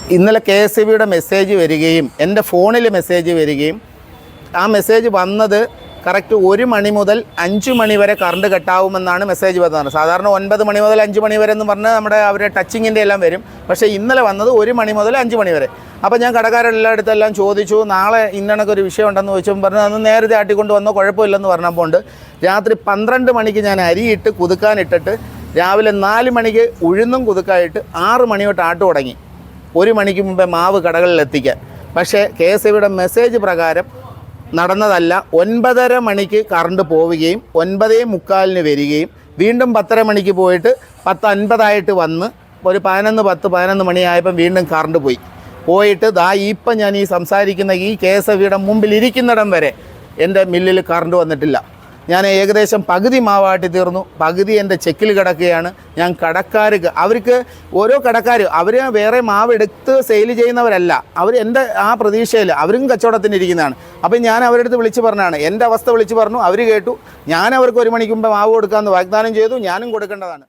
ഇന്നലെ K S ബിയുടെ message വരികയും എന്റെ ഫോണിൽ മെസ്സേജ് വരികയും ആ മെസ്സേജ് വന്നത് കറക്റ്റ് ഒരു മണി മുതൽ അഞ്ച് മണി വരെ കറണ്ട് കട്ടാവുമെന്നാണ് മെസ്സേജ് വന്നത്. സാധാരണ ഒൻപത് മണി മുതൽ അഞ്ച് മണി വരെ എന്ന് പറഞ്ഞാൽ നമ്മുടെ അവരുടെ ടച്ചിങ്ങിന്റെ എല്ലാം വരും. പക്ഷേ ഇന്നലെ വന്നത് ഒരു മണി മുതൽ അഞ്ച് മണി വരെ. അപ്പോൾ ഞാൻ കടക്കാരെല്ലായിടത്തെല്ലാം ചോദിച്ചു നാളെ ഇന്നണക്ക് ഒരു വിഷയം ഉണ്ടെന്ന് ചോദിച്ചപ്പോൾ പറഞ്ഞു അന്ന് നേരത്തെ ആട്ടിക്കൊണ്ട് വന്നോ കുഴപ്പമില്ലെന്ന് പറഞ്ഞപ്പോൾ ഉണ്ട്. രാത്രി പന്ത്രണ്ട് മണിക്ക് ഞാൻ അരിയിട്ട് കുതുക്കാനിട്ടിട്ട് രാവിലെ നാല് മണിക്ക് ഉഴുന്നും കുതുക്കായിട്ട് ആറ് മണി തൊട്ട് ആട്ട് തുടങ്ങി. ഒരു മണിക്ക് മുമ്പേ മാവ് കടകളിൽ എത്തിക്കാൻ പക്ഷേ കെ എസ് മെസ്സേജ് പ്രകാരം നടന്നതല്ല ഒൻപതര മണിക്ക് കറണ്ട് പോവുകയും ഒൻപതേ മുക്കാലിന് വരികയും വീണ്ടും പത്തര മണിക്ക് പോയിട്ട് പത്ത് അൻപതായിട്ട് വന്ന് ഒരു പതിനൊന്ന് പത്ത് പതിനൊന്ന് മണിയായപ്പം വീണ്ടും കറണ്ട് പോയി. പോയിട്ട് ദാ ഇപ്പം ഞാൻ ഈ സംസാരിക്കുന്ന ഈ കെ എസ് എഫ് മുമ്പിൽ ഇരിക്കുന്നിടം വരെ എന്റെ മില്ലിൽ കറണ്ട് വന്നിട്ടില്ല. ഞാൻ ഏകദേശം പകുതി മാവാട്ടി തീർന്നു. പകുതി എന്റെ ചെക്കിൽ കിടക്കുകയാണ്. ഞാൻ കടക്കാർക്ക് അവർക്ക് ഓരോ കടക്കാർ അവർ വേറെ മാവ് എടുത്ത് സെയിൽ ചെയ്യുന്നവരല്ല. അവർ എന്റെ ആ പ്രതീക്ഷയിൽ അവരും കച്ചവടത്തിന് ഇരിക്കുന്നതാണ്. അപ്പം ഞാൻ അവരുടെ അടുത്ത് വിളിച്ച് പറഞ്ഞാണ്. എന്റെ അവസ്ഥ വിളിച്ച് പറഞ്ഞു. അവർ കേട്ടു. ഞാൻ അവർക്ക് ഒരു മണിക്ക് മുമ്പ് മാവ് കൊടുക്കാമെന്ന് വാഗ്ദാനം ചെയ്തു. ഞാനും കൊടുക്കേണ്ടതാണ്.